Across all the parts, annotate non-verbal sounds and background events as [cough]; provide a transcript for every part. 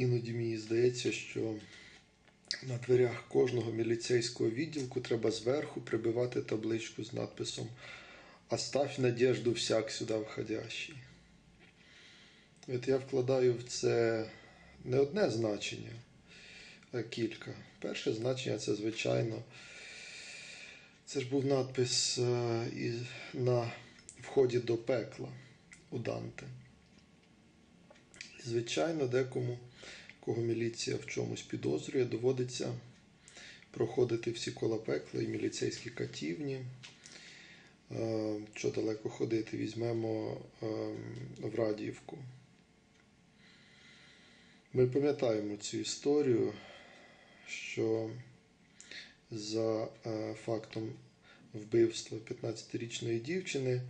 Іноді мені здається, що на дверях кожного міліцейського відділку треба зверху прибивати табличку з надписом Оставь надежду всяк сюди входящий. От я вкладаю в це не одне значення, а кілька. Перше значення це, звичайно, це ж був надпис е, на вході до пекла у Данте. Звичайно, декому, кого міліція в чомусь підозрює, доводиться проходити всі кола пекла і міліцейські катівні. Е, Що далеко ходити, візьмемо е, в Радіївку. Ми пам'ятаємо цю історію, що за е, фактом вбивства 15-річної дівчини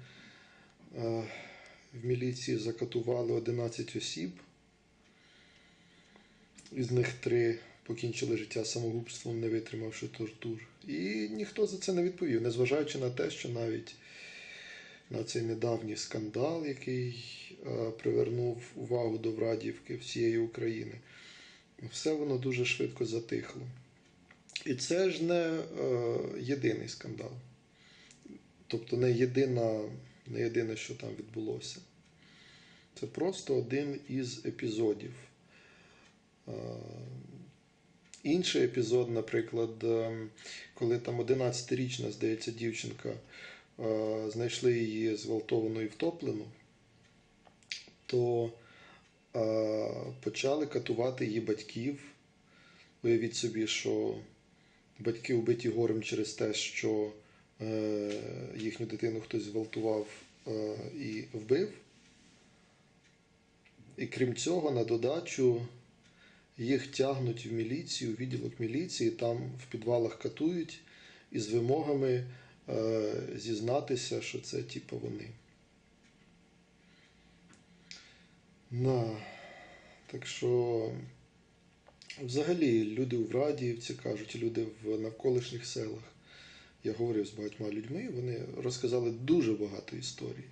в міліції закатували 11 осіб. Із них три покінчили життя самогубством, не витримавши тортур. І ніхто за це не відповів, незважаючи на те, що навіть на цей недавній скандал, який е, привернув увагу до Врадівки всієї України, все воно дуже швидко затихло. І це ж не е, єдиний скандал. Тобто не, єдина, не єдине, що там відбулося. Це просто один із епізодів. Інший епізод, наприклад, е, коли там 11-річна, здається, дівчинка е, знайшли її зґвалтованою і втоплену, то е, почали катувати її батьків. Уявіть собі, що батьки вбиті горем через те, що е, їхню дитину хтось зґвалтував і вбив. І крім цього, на додачу їх тягнуть в міліцію, в відділок міліції, там в підвалах катують із вимогами е, зізнатися, що це типу вони. На. Так що, взагалі, люди в Радіївці кажуть, люди в навколишніх селах. Я говорив з багатьма людьми, вони розказали дуже багато історій.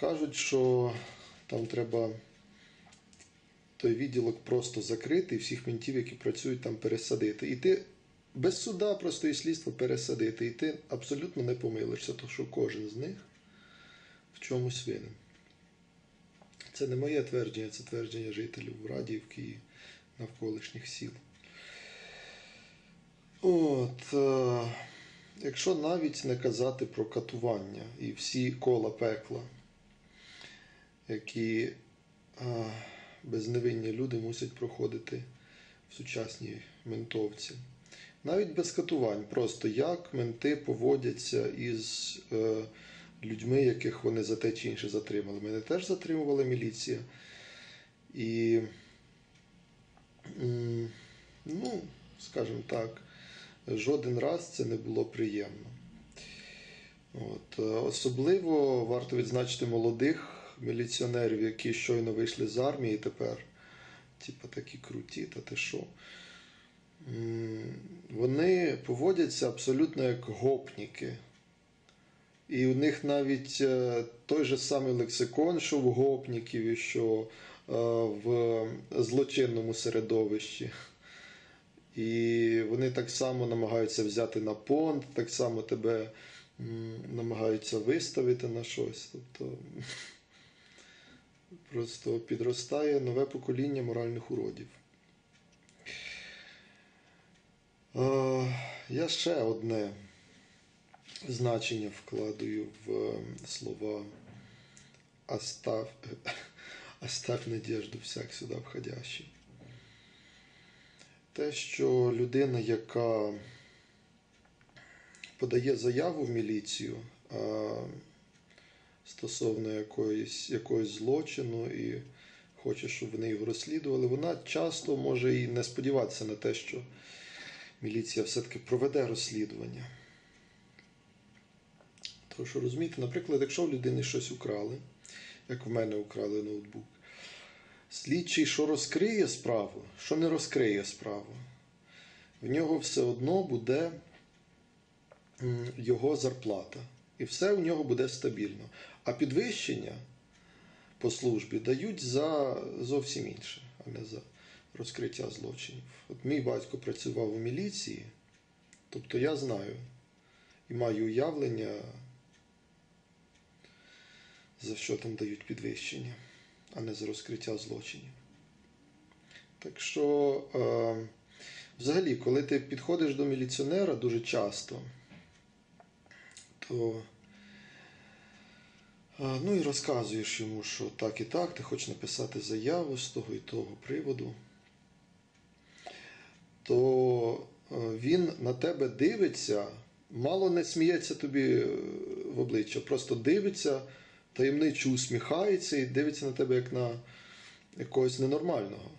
Кажуть, що там треба той відділок просто закрити і всіх ментів, які працюють там, пересадити. І ти без суда просто і слідства пересадити. І ти абсолютно не помилишся, тому що кожен з них в чомусь винен. Це не моє твердження, це твердження жителів Радіївки і навколишніх сіл. От, е, якщо навіть не казати про катування і всі кола пекла, які е, безневинні люди мусять проходити в сучасній ментовці. Навіть без катувань, просто як менти поводяться із е, людьми, яких вони за те чи інше затримали. Мене теж затримувала міліція. І, ну, скажімо так, жоден раз це не було приємно. От, е, особливо варто відзначити молодих міліціонерів, які щойно вийшли з армії тепер, типу такі круті, та ти що. Вони поводяться абсолютно як гопніки. І у них навіть е, той же самий лексикон, що в гопніків, і що е, в злочинному середовищі. І вони так само намагаються взяти на понт, так само тебе намагаються виставити на щось. Тобто просто підростає нове покоління моральних уродів. Е, Я ще одне значення вкладаю в е, слова «Оставь, [laughs] надежду всяк сюди входящий. Те, що людина, яка подає заяву в міліцію а, стосовно якоїсь, якогось злочину і хоче, щоб вони його розслідували, вона часто може і не сподіватися на те, що міліція все-таки проведе розслідування. Тому що розумієте, наприклад, якщо в людини щось украли, як в мене украли ноутбук, слідчий, що розкриє справу, що не розкриє справу, в нього все одно буде його зарплата. І все у нього буде стабільно. А підвищення по службі дають за зовсім інше, а не за розкриття злочинів. От мій батько працював у міліції, тобто я знаю і маю уявлення, за що там дають підвищення, а не за розкриття злочинів. Так що, е, взагалі, коли ти підходиш до міліціонера дуже часто, то ну і розказуєш йому, що так і так, ти хочеш написати заяву з того і того приводу, то е, він на тебе дивиться, мало не сміється тобі е, в обличчя, просто дивиться, таємничо усміхається і дивиться на тебе як на якогось ненормального.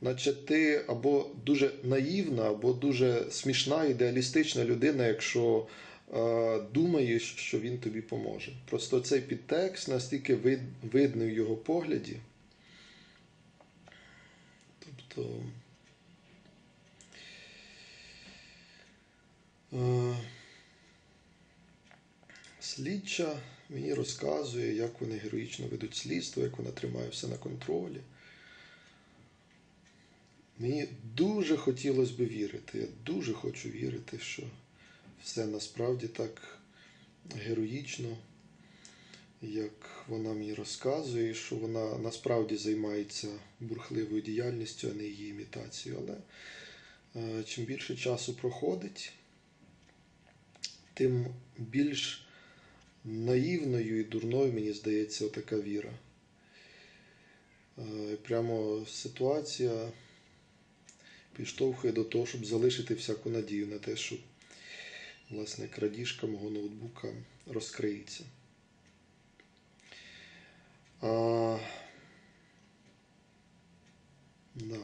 Наче ти або дуже наївна, або дуже смішна, ідеалістична людина, якщо думаєш, що він тобі поможе. Просто цей підтекст настільки вид, видний в його погляді. Тобто. Е, слідча мені розказує, як вони героїчно ведуть слідство, як вона тримає все на контролі. Мені дуже хотілося б вірити. Я дуже хочу вірити, що все насправді так героїчно, як вона мені розказує, що вона насправді займається бурхливою діяльністю, а не її імітацією. Але е, чим більше часу проходить, тим більш наївною і дурною, мені здається, така віра. Е, Прямо ситуація підштовхує до того, щоб залишити всяку надію на те, що власне крадіжка мого ноутбука розкриється. А... Да.